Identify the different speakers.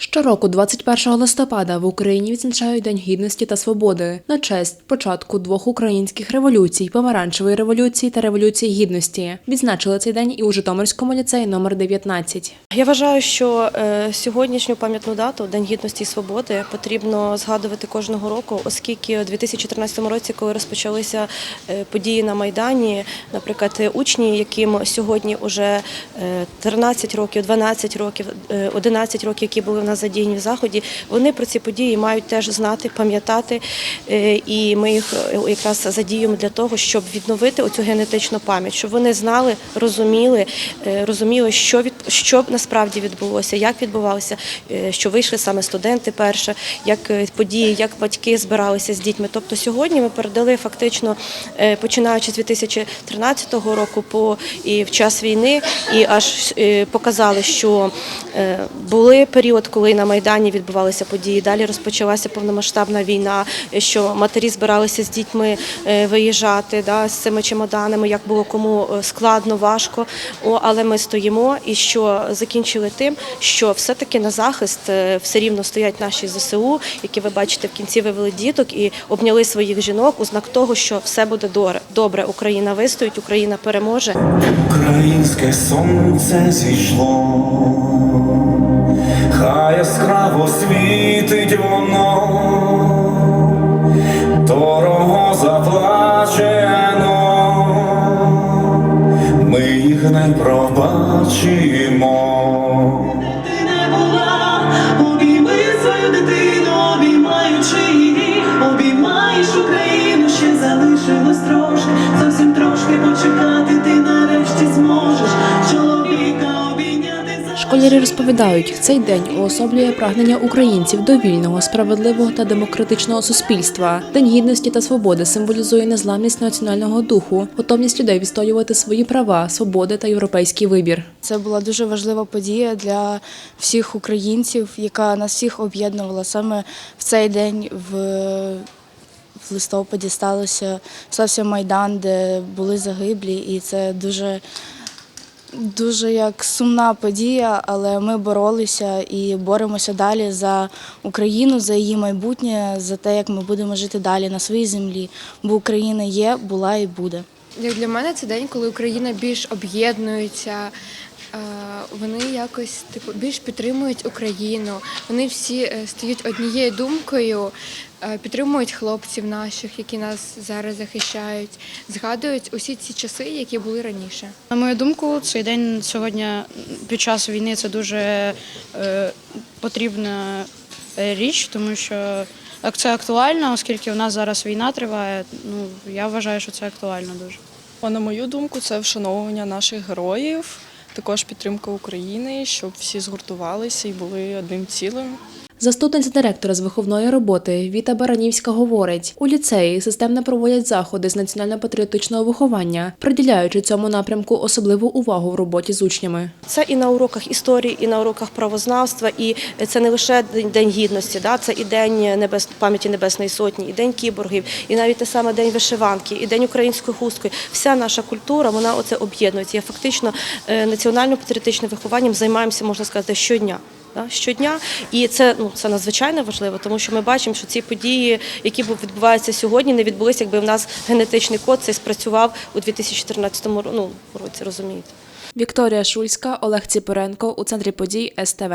Speaker 1: Щороку, 21 листопада, в Україні відзначають День гідності та свободи на честь початку двох українських революцій помаранчевої революції та революції гідності. Відзначили цей день і у Житомирському ліцеї номер 19.
Speaker 2: Я вважаю, що е, сьогоднішню пам'ятну дату День гідності і свободи потрібно згадувати кожного року, оскільки у 2014 році, коли розпочалися е, події на майдані, наприклад, е, учні, яким сьогодні вже 13 років, 12 років, е, 11 років, які були в нас задіяні в заході, вони про ці події мають теж знати, пам'ятати, е, і ми їх е, якраз задіємо для того, щоб відновити оцю генетичну пам'ять, щоб вони знали, розуміли, е, розуміли, що що насправді відбулося, як відбувалося, е, що вийшли саме студенти перше, як е, події, як батьки збиралися з дітьми. Тобто сьогодні ми передали фактично, е, починаючи з 2013 року по і в час війни, і аж показали, що були період, коли на майдані відбувалися події. Далі розпочалася повномасштабна війна, що матері збиралися з дітьми виїжджати да, з цими чемоданами, як було кому складно, важко. О, але ми стоїмо і що закінчили тим, що все-таки на захист е, все рівно стоять наші ЗСУ, які ви бачите в кінці вивели діток і обняли своїх жінок у знак того, що все буде. Добре, Україна вистоїть, Україна переможе.
Speaker 3: Українське сонце зійшло, хай яскраво світить воно, дорого заплачено, ми їх не пробачимо.
Speaker 4: mo
Speaker 1: Школярі розповідають, цей день уособлює прагнення українців до вільного, справедливого та демократичного суспільства. День гідності та свободи символізує незламність національного духу, готовність людей відстоювати свої права, свободи та європейський вибір.
Speaker 5: Це була дуже важлива подія для всіх українців, яка нас всіх об'єднувала. Саме в цей день в, в листопаді сталося стався майдан, де були загиблі, і це дуже. Дуже як сумна подія, але ми боролися і боремося далі за Україну, за її майбутнє, за те, як ми будемо жити далі на своїй землі. Бо Україна є, була і буде.
Speaker 6: Як для мене це день, коли Україна більш об'єднується. Вони якось типу більш підтримують Україну. Вони всі е, стають однією думкою, е, підтримують хлопців наших, які нас зараз захищають, згадують усі ці часи, які були раніше.
Speaker 7: На мою думку, цей день сьогодні під час війни це дуже е, потрібна річ, тому що це актуально, оскільки у нас зараз війна триває. Ну я вважаю, що це актуально дуже.
Speaker 8: А на мою думку, це вшановування наших героїв, також підтримка України, щоб всі згуртувалися і були одним цілим.
Speaker 1: Заступниця директора з виховної роботи Віта Баранівська говорить: у ліцеї системно проводять заходи з національно-патріотичного виховання, приділяючи цьому напрямку особливу увагу в роботі з учнями.
Speaker 2: Це і на уроках історії, і на уроках правознавства, і це не лише день, гідності, да, це і день небес, пам'яті Небесної Сотні, і день кіборгів, і навіть те саме день вишиванки, і день української хустки. Вся наша культура вона оце об'єднується. Я фактично е, національно-патріотичним вихованням займаємося, можна сказати, щодня. Щодня, і це ну це надзвичайно важливо, тому що ми бачимо, що ці події, які бу- відбуваються сьогодні, не відбулися, якби в нас генетичний код цей спрацював у 2014 ро- ну, році. Розумієте.
Speaker 1: Вікторія Шульська, Олег Ціпоренко у центрі подій СТВ.